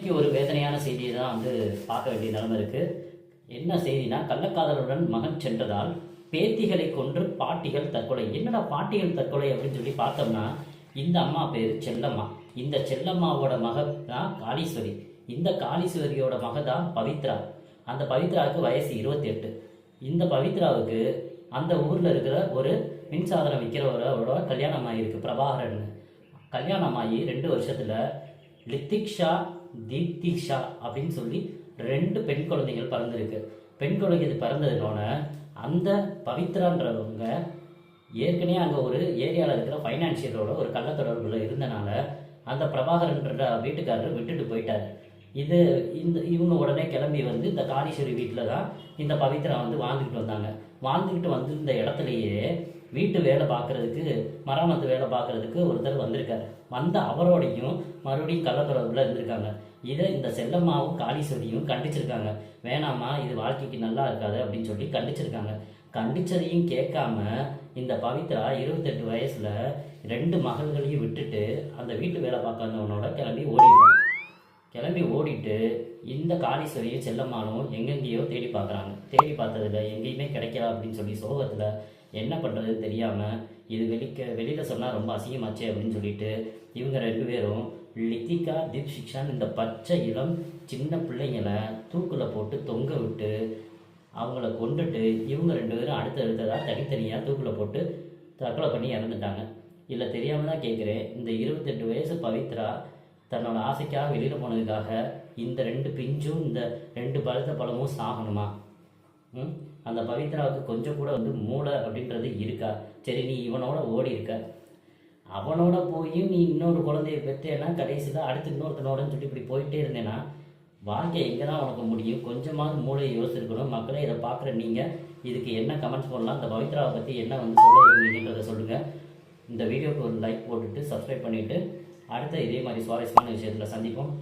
இன்னைக்கு ஒரு வேதனையான செய்தியை தான் வந்து பார்க்க வேண்டிய நிலைமை இருக்கு. என்ன செய்தினா கள்ளக்காதலுடன் மகன் சென்றதால் பேத்திகளை கொன்று பாட்டிகள் தற்கொலை. என்னடா பாட்டிகள் தற்கொலை அப்படின்னு சொல்லி பார்த்தோம்னா இந்த அம்மா பேர் செல்லம்மா. இந்த செல்லம்மாவோட மக தான் காளீஸ்வரி. இந்த காளீஸ்வரியோட மக தான் பவித்ரா. அந்த பவித்ராவுக்கு வயசு இருபத்தி எட்டு இந்த பவித்ராவுக்கு அந்த ஊரில் இருக்கிற ஒரு மின்சாதனம் விற்கிறவரோட கல்யாணம் ஆகியிருக்கு பிரபாகரன் கல்யாணம் ஆகி ரெண்டு வருஷத்தில் லித்திக்ஷா தீப்திக்ஷா அப்படின்னு சொல்லி ரெண்டு பெண் குழந்தைகள் பிறந்திருக்கு. பெண் குழந்தைகள் பிறந்ததுனோட அந்த பவித்ரான்றவங்க ஏற்கனவே அங்கே ஒரு ஏரியாவில் இருக்கிற ஃபைனான்சியலோட ஒரு கள்ளத்தொடர்புல இருந்தனால அந்த பிரபாகரன்ற வீட்டுக்காரர் விட்டுட்டு போயிட்டார். இது இந்த இவங்க உடனே கிளம்பி வந்து இந்த காளீஸ்வரி வீட்டில் தான் இந்த பவித்ரா வந்து வாழ்ந்துக்கிட்டு வந்தாங்க. வாழ்ந்துக்கிட்டு வந்திருந்த இடத்துலையே வீட்டு வேலை பார்க்குறதுக்கு மராமத்து வேலை பார்க்கறதுக்கு ஒருத்தர் வந்திருக்காரு. வந்த அவரோடையும் மறுபடியும் கள்ளத்துறவுல இருந்திருக்காங்க. இதை இந்த செல்லம்மாவும் காளீஸ்வரியும் கண்டிச்சிருக்காங்க. வேணாம்மா இது வாழ்க்கைக்கு நல்லா இருக்காது அப்படின்னு சொல்லி கண்டிச்சிருக்காங்க. கண்டிச்சதையும் கேட்காம இந்த பவித்ரா இருபத்தெட்டு வயசில் ரெண்டு மகள்களையும் விட்டுட்டு அந்த வீட்டு வேலை பார்க்கறவனோட கிளம்பி ஓடிடுறாங்க கிளம்பி ஓடிட்டு இந்த காளீஸ்வரியும் செல்லம்மாலும் எங்கெங்கேயோ தேடி பார்க்குறாங்க. தேடி பார்த்ததுல எங்கேயுமே கிடைக்கல அப்படின்னு சொல்லி சோகத்தில் என்ன பண்ணுறது தெரியாமல் இது வெளிக்க வெளியில் சொன்னால் ரொம்ப அசிங்கமாச்சே அப்படின்னு சொல்லிட்டு இவங்க ரெண்டு பேரும் லித்திகா தீப் சிக்ஷான்னு இந்த பச்சை இளம் சின்ன பிள்ளைங்களை தூக்கில் போட்டு தொங்க விட்டு அவங்கள கொண்டுட்டு இவங்க ரெண்டு பேரும் அடுத்தடுத்ததாக தனித்தனியாக தூக்கில் போட்டு தற்கொலை பண்ணி இறந்துட்டாங்க. இல்லை தெரியாமல் தான் கேட்குறேன் இந்த இருபத்தெட்டு வயசு பவித்ரா தன்னோட ஆசைக்காக வெளியில் போனதுக்காக இந்த ரெண்டு பிஞ்சும் இந்த ரெண்டு பலத்த பழமும் சாகணுமா? ம்? அந்த பவித்ராவுக்கு கொஞ்சம் கூட வந்து மூளை அப்படின்றது இருக்கா? சரி நீ இவனோட ஓடி இருக்க. அவனோட போய் நீ இன்னொரு குழந்தைய பெற்றேன்னா கடைசியில் அடுத்து இன்னொருத்தனோடன்னு சொல்லி இப்படி போயிட்டே இருந்தேன்னா வாழ்க்கை எங்கே தான் உனக்கு முடியும்? கொஞ்சமாவது மூளையை யோசிச்சிருக்கணும். மக்களே இதை பார்க்குற நீங்கள் இதுக்கு என்ன கமெண்ட்ஸ் போடலாம்? இந்த பவித்ராவை பற்றி என்ன வந்து சொல்ல விரும்புறீங்கன்றதை சொல்லுங்கள் இந்த வீடியோக்கு ஒரு லைக் போட்டுட்டு சப்ஸ்கிரைப் பண்ணிவிட்டு அடுத்த இதே மாதிரி சுவாரஸ்யமான விஷயத்தில் சந்திப்போம்.